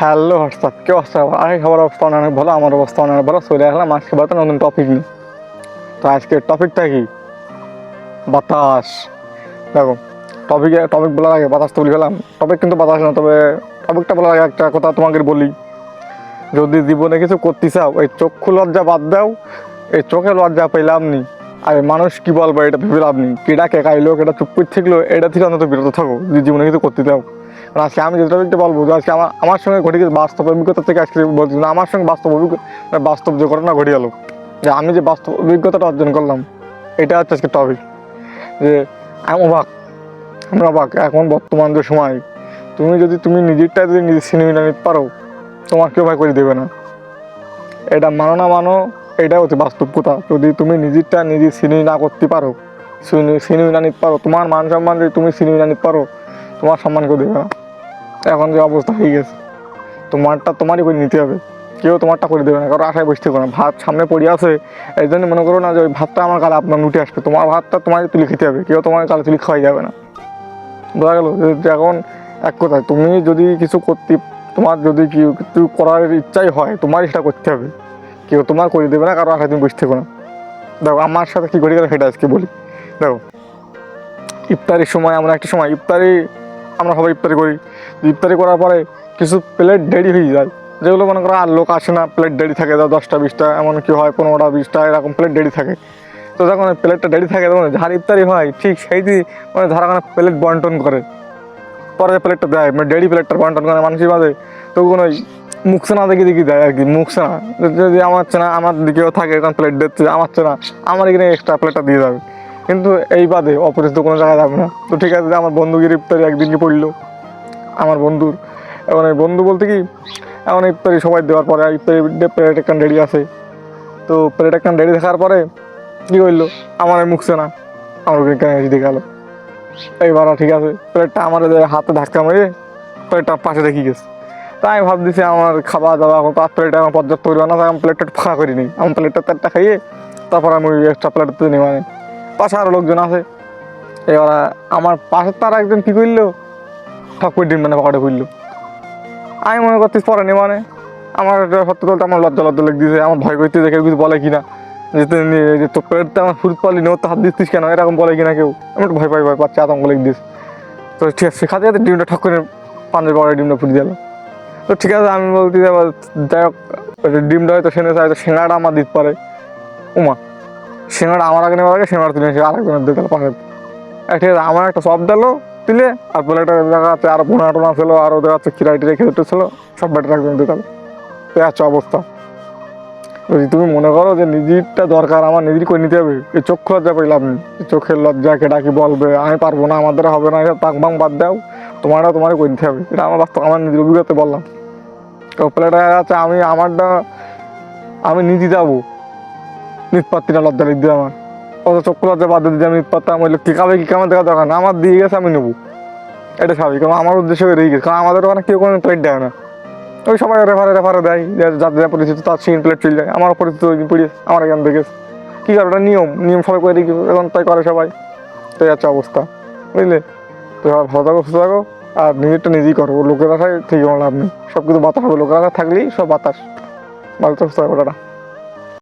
Hello WhatsApp কে অবস্থা? আগে খাবার অবস্থা অনেক ভালো, আমার অবস্থা অনেক ভালো। চলে আসলাম আজকে বাতাস নতুন টপিক নিয়ে। তো আজকে টপিকটা কি? বাতাস। দেখো টপিকে টপিক বলার আগে বাতাস তো বলে টপিক কিন্তু বাতাস না, তবে টপিকটা বলার আগে একটা কথা তোমাকে বলি। যদি জীবনে কিছু করতে চাও, এই চক্ষু লজ্জা বাদ দাও, এই চোখে লজ্জা পেলাম নি আর মানুষ কি বলব, এটা ভেবে লাভ নেই। কেটা কে কাইলো কেটা চুপ করে থাকল, এটা থেকে অন্তত বিরত থাকো। যদি জীবনে কিছু করতে দাও কারণ আজকে আমি যেটা বলতে বলব যে আজকে আমার আমার সঙ্গে ঘটে গেছে বাস্তব অভিজ্ঞতা থেকে আজকে বলছি না, আমার সঙ্গে বাস্তব অভিজ্ঞতা মানে বাস্তব যে ঘটনা ঘটে গেল যে আমি যে বাস্তব অভিজ্ঞতাটা অর্জন করলাম, এটা হচ্ছে আজকে টপিক যে আমি অবাক, আমরা অবাক। এখন বর্তমান যে সময়, তুমি যদি তুমি নিজেরটা যদি নিজে সিনেমা নিতে পারো, তোমার কেউ ভাই করে দেবে না। এটা মানো না মানো এটা হচ্ছে বাস্তব কথা। যদি তুমি নিজেরটা নিজে সিনেমা না করতে পারো সিনেমা নিতে পারো, তোমার মান সম্মান যদি তুমি সিনেমা নিতে পারো, তোমার সম্মান কেউ দেবে না। এখন যে অবস্থা হয়ে গেছে, তোমারটা তোমারই করে নিতে হবে। কেউ তোমারটা করে দেবে না কারণ আশায় বসতে না। ভাত সামনে পড়ে আছে, এই জন্য মনে করো না যে ওই ভাতটা আমার কালে আপনার উঠে আসবে। তোমার ভাতটা তোমার তুলে খেতে হবে, কেউ তোমার কালে তুলে খাওয়াই যাবে না। বোঝা গেল? এখন এক কথায়, তুমি যদি কিছু করতে, তোমার যদি কিছু করার ইচ্ছাই হয় তোমার সেটা করতে হবে। কেউ তোমার করে দেবে না, কারও আশায় তুমি বসতে না। দেখো, আমার সাথে কী ঘটে গেল সেটা আজকে বলি। দেখো, ইফতারির সময় আমরা একটা সময়, ইফতারি আমরা সবাই ইফতারি করি। ইফতারি করার পরে কিছু প্লেট দেরি হয়ে যায়। যেগুলো মনে করো আর লোক আসে না প্লেট দেরি থাকে, ধর দশটা, বিশটা এমন কি হয় পনেরোটা, বিশটা, এরকম প্লেট দেরি থাকে। তো যখন প্লেটটা দেরি থাকে, তখন যার ইফতারি হয়, ঠিক সেই দিন মানে ধারা কোনো প্লেট বন্টন করে। পরে যে প্লেটটা দেয় মানে ডেডি প্লেটটা বন্টন করে মানুষের মাঝে তো কোনো ওই মুখছে না দেখি দেখি দেয় আর কি মুখছে না যদি আমার চেনা, আমার দিকেও থাকে এখন প্লেট দিচ্ছে আমার চেনা, আমার এখানে এক্সট্রা প্লেটটা দিয়ে যাবে। কিন্তু এই বাদে অপরিচিত কোনো জায়গায় যাবে না। তো ঠিক আছে আমার বন্ধুকে ইফতারি একদিনকে পড়ল, আমার বন্ধুর। এখন এই বন্ধু বলতে কি, এখন ইফতারি সবাই দেওয়ার পরে ইফতারি প্লেট একটা রেডি আছে। তো প্লেট একটা রেডি থাকার পরে কী করল আমার মুখছে না। আমার কেন এসে দেখে গেলো। এইবার ঠিক আছে প্লেটটা আমার হাতে ধাক্কা মেরে প্লেটটা পাশে রেখে গেছে। তাই আমি ভাবতেছি আমার খাওয়া দাওয়া এখন তো আর প্লেটে আমার পর্যাপ্ত পরিমাণ না তাই আমি প্লেটটা ফাঁকা করি নি আমি প্লেটটা তেরটা খাইয়ে তারপর আমি ওই এক্সট্রা প্লেটটা নিয়ে মানে। পাশে আরও লোকজন আছে। এবার আমার পাশের তারা একজন কী করল? ঠক করে ডিম মানে পকেটে খুললো। আমি মনে করতেছি পরে নি মানে। আমার সত্যি বলতে আমার লজ্জা লজ্জা লেগে দিয়েছে আমার ভয় করতে দেখে কিছু বলে কিনা। যে তুই তোর পেটতে আমার ফুট পালি নো তো হাত দিচ্ছিস কেন? এরকম বলে কিনা কেউ? আমি একটু ভয় পাই, ভয় পাচ্ছি, আতঙ্ক লেগে দিস তো ঠিক আছে সেখানে যাতে ডিমটা ঠক করে পাঞ্জাবি পরে ডিমটা ফুটে দিল তো ঠিক আছে, আমি এবার যাই হোক ডিমটা হয়তো সেনে হয়তো সেনাটা আমার দিতে পারে। উমা সেনাটা আমার আগে নেওয়ার আগে সেনাটা তুলে সে আরেকজনের দিতে পারে ঠিক আছে, আমার একটা সব দিলো দিলে আর বলে একটা দেখা যাচ্ছে আরও পোনা টোনা ছিল আরও দেখা যাচ্ছে খিরাই টিরাই খেতে ছিল সব ব্যাটার একজন দিতে তো হচ্ছে অবস্থা। যদি তুমি মনে করো যে নিজেরটা দরকার, আমার নিজেরই করে নিতে হবে, এই চক্ষু লজ্জা এই চোখের লজ্জা কেটা বলবে, আমি পারব না, আমাদের হবে না, এটা তাক বাং বাদ দাও, তোমারটা তোমারই করে নিতে হবে, এটা আমার বাস্তব, আমার নিজের অভিজ্ঞতা বললাম। তো প্লেটা আছে আমি, আমারটা, আমি নিজে যাব। নিত পাত্তি না লজ্জা লিখতে আমার। অত চক্ষু লজ্জা বাদ দিয়ে আমি নিত পাত্তাম ওই কি কাবে কি কামে দেখা দরকার না। আমার দিয়ে গেছে, আমি নেব। এটা স্বাভাবিক। কারণ আমার উদ্দেশ্য রয়ে গেছে। কারণ আমাদের ওখানে কেউ কোনো প্লেট দেয় না। ওই সবাই রেফারে রেফারে দেয়। যে যার যা পরিচিত, তার সিঙ্গল প্লেট চলে যায় আমার পরিচিত ওই দিন পড়িয়ে আমার এখান থেকে কী করে ওটা নিয়ম। নিয়ম সবাই করে দেখি। এখন তাই করে সবাই। এই হচ্ছে অবস্থা। বুঝলে? তো এবার ভালো থাকো, সুস্থ থাকো। আর নিজেরটা নিজেই করো। লোকের আশায় ঠিক লাভ নেই। সব কিছু বাতাস হবে। লোকের আশায় থাকলেই সব বাতাস। ভালো তো সুস্থ থাকো।